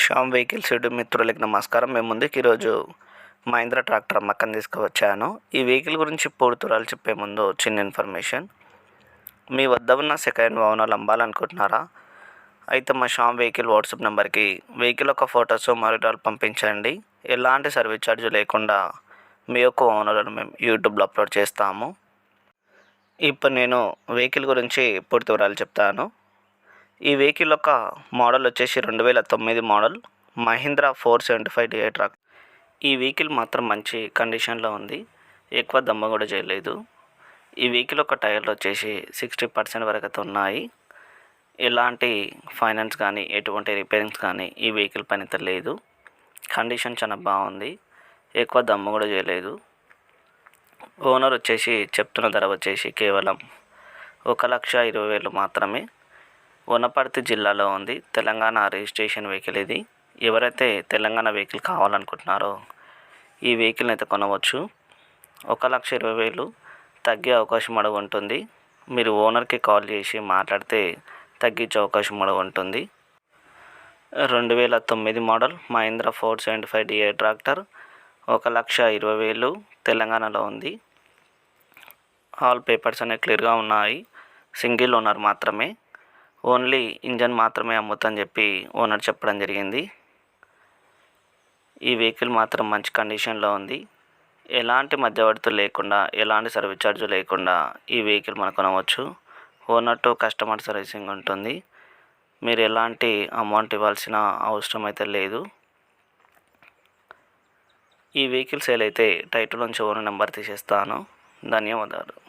Shyam vehicles YouTube మిత్రులకి నమస్కారం. మేము ముందుకు ఈరోజు మహీంద్రా ట్రాక్టర్ అమ్మకం తీసుకువచ్చాను. ఈ వెహికల్ గురించి పూర్తిరాలు చెప్పే ముందు చిన్న ఇన్ఫర్మేషన్. మీ వద్ద ఉన్న సెకండ్ వాహనాలు అమ్మాలనుకుంటున్నారా? అయితే మా శ్యామ్ వెహికల్ వాట్సాప్ నెంబర్కి వెహికల్ యొక్క ఫొటోస్ మరిటాలు పంపించండి. ఎలాంటి సర్వీస్ ఛార్జ్ లేకుండా మీ యొక్క ఓనర్లను మేము యూట్యూబ్లో అప్లోడ్ చేస్తాము. ఇప్పుడు నేను వెహికల్ గురించి పూర్తి వివరాలు చెప్తాను. ఈ వెహికల్ యొక్క మోడల్ వచ్చేసి రెండు వేల తొమ్మిది model Mahindra four seventy five DI tractor. ఈ వెహికల్ మాత్రం మంచి కండిషన్లో ఉంది. ఎక్కువ దమ్మ కూడా చేయలేదు. ఈ వెహికల్ యొక్క టైర్లు వచ్చేసి సిక్స్టీ పర్సెంట్ వరకు అయితే ఉన్నాయి. ఎలాంటి ఫైనాన్స్ కానీ ఎటువంటి రిపేరింగ్స్ కానీ ఈ వెహికల్ పైన లేదు. కండిషన్ చాలా బాగుంది. ఎక్కువ దమ్ము కూడా చేయలేదు. ఓనర్ వచ్చేసి చెప్తున్న ధర వచ్చేసి కేవలం ఒక లక్ష ఇరవై వేలు మాత్రమే. వనపర్తి జిల్లాలో ఉంది. తెలంగాణ రిజిస్ట్రేషన్ వెహికల్ ఇది. ఎవరైతే తెలంగాణ వెహికల్ కావాలనుకుంటున్నారో ఈ వెహికల్ని అయితే కొనవచ్చు. ఒక లక్ష ఇరవై వేలు తగ్గే అవకాశం అడుగు ఉంటుంది. మీరు ఓనర్కి కాల్ చేసి మాట్లాడితే తగ్గించే అవకాశం అడుగు ఉంటుంది. రెండు వేల తొమ్మిది model Mahindra four seventy five DI tractor ఒక లక్ష ఇరవై వేలు తెలంగాణలో ఉంది. ఆల్ పేపర్స్ అనేవి క్లియర్గా ఉన్నాయి. సింగిల్ ఓనర్ మాత్రమే. ఓన్లీ ఇంజన్ మాత్రమే అమ్ముతని చెప్పి ఓనర్ చెప్పడం జరిగింది. ఈ వెహికల్ మాత్రం మంచి కండిషన్లో ఉంది. ఎలాంటి మధ్యవర్తులు లేకుండా ఎలాంటి సర్వీస్ ఛార్జ్ లేకుండా ఈ వెహికల్ మనం కొనవచ్చు. ఓనర్ టు కస్టమర్ సర్వీసింగ్ ఉంటుంది. మీరు ఎలాంటి అమౌంట్ ఇవ్వాల్సిన అవసరం అయితే లేదు. ఈ వెహికల్ సేల్ అయితే టైటిల్ నుంచి ఓనర్ నెంబర్ తీసేస్తాను. ధన్యవాదాలు.